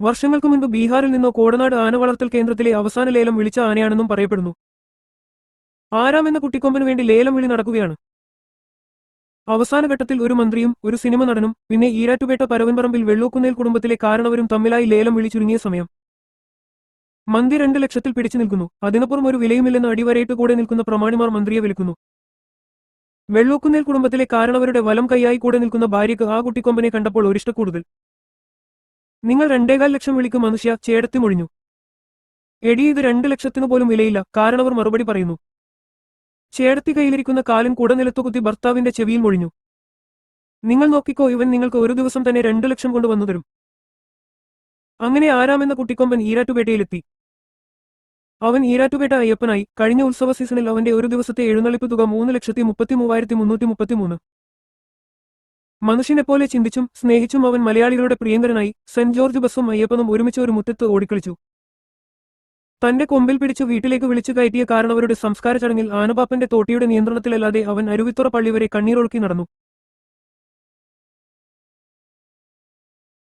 വർഷങ്ങൾക്ക് മുൻപ് ബീഹാറിൽ നിന്നോ കോടനാട് ആന വളർത്തൽ കേന്ദ്രത്തിലെ അവസാന ലേലം വിളിച്ച ആനയാണെന്നും പറയപ്പെടുന്നു. ആരാം എന്ന കുട്ടിക്കൊമ്പന് വേണ്ടി ലേലം വിളി നടക്കുകയാണ്. അവസാന ഘട്ടത്തിൽ ഒരു മന്ത്രിയും ഒരു സിനിമ നടനും പിന്നെ ഈരാറ്റുപേട്ട പരവൻപറമ്പിൽ വെള്ളൂക്കുന്നേൽ കുടുംബത്തിലെ കാരണവരും തമ്മിലായി ലേലം വിളി ചുരുങ്ങിയ സമയം. മന്ത്രി രണ്ട് ലക്ഷത്തിൽ പിടിച്ചു നിൽക്കുന്നു. അതിനപ്പുറം ഒരു വിലയുമില്ലെന്ന് അടിവരയിട്ട് കൂടെ നിൽക്കുന്ന പ്രമാണിമാർ മന്ത്രിയെ വിളിക്കുന്നു. വെള്ളൂക്കുന്നേൽ കുടുംബത്തിലെ കാരണവരുടെ വലം കൈയായി കൂടെ നിൽക്കുന്ന ഭാര്യയ്ക്ക് ആ കുട്ടിക്കൊമ്പനെ കണ്ടപ്പോൾ ഒരിഷ്ട കൂടുതൽ നിങ്ങൾ രണ്ടേകാൽ ലക്ഷം വിളിക്കും മനുഷ്യ ചേടത്തി മൊഴിഞ്ഞു. എടി ഇത് രണ്ട് ലക്ഷത്തിനു പോലും വിലയില്ല. കാരണവർ മറുപടി പറയുന്നു. ചേടത്തി കയ്യിലിരിക്കുന്ന കാലും കുടനിലത്തു നിലത്തുകുത്തി ഭർത്താവിന്റെ ചെവിയിൽ മൊഴിഞ്ഞു. നിങ്ങൾ നോക്കിക്കോ ഇവൻ നിങ്ങൾക്ക് ഒരു ദിവസം തന്നെ രണ്ടു ലക്ഷം കൊണ്ട് വന്നു തരും. അങ്ങനെ ആരാമെന്ന കുട്ടിക്കൊമ്പൻ ഈരാറ്റുപേട്ടയിലെത്തി. അവൻ ഈരാറ്റുപേട്ട അയ്യപ്പനായി. കഴിഞ്ഞ ഉത്സവ സീസണിൽ അവന്റെ ഒരു ദിവസത്തെ എഴുന്നള്ളിപ്പ് തുക മൂന്ന് ലക്ഷത്തി മുപ്പത്തി മൂവായിരത്തി മുന്നൂറ്റി മുപ്പത്തിമൂന്ന്. മനുഷ്യനെപ്പോലെ ചിന്തിച്ചും സ്നേഹിച്ചും അവൻ മലയാളികളുടെ പ്രിയങ്കരനായി സെന്റ് ജോർജ് ബസ്സും അയ്യപ്പനും ഒരുമിച്ച് ഒരു മുറ്റത്ത് ഓടിക്കളിച്ചു. തന്റെ കൊമ്പിൽ പിടിച്ചു വീട്ടിലേക്ക് വിളിച്ചു കയറ്റിയ കാരണവരുടെ സംസ്കാര ചടങ്ങിൽ ആനബാപ്പന്റെ തോട്ടിയുടെ നിയന്ത്രണത്തിലല്ലാതെ അവൻ അരുവിത്തുറ പള്ളി വരെ കണ്ണീരൊഴുക്കി നടന്നു.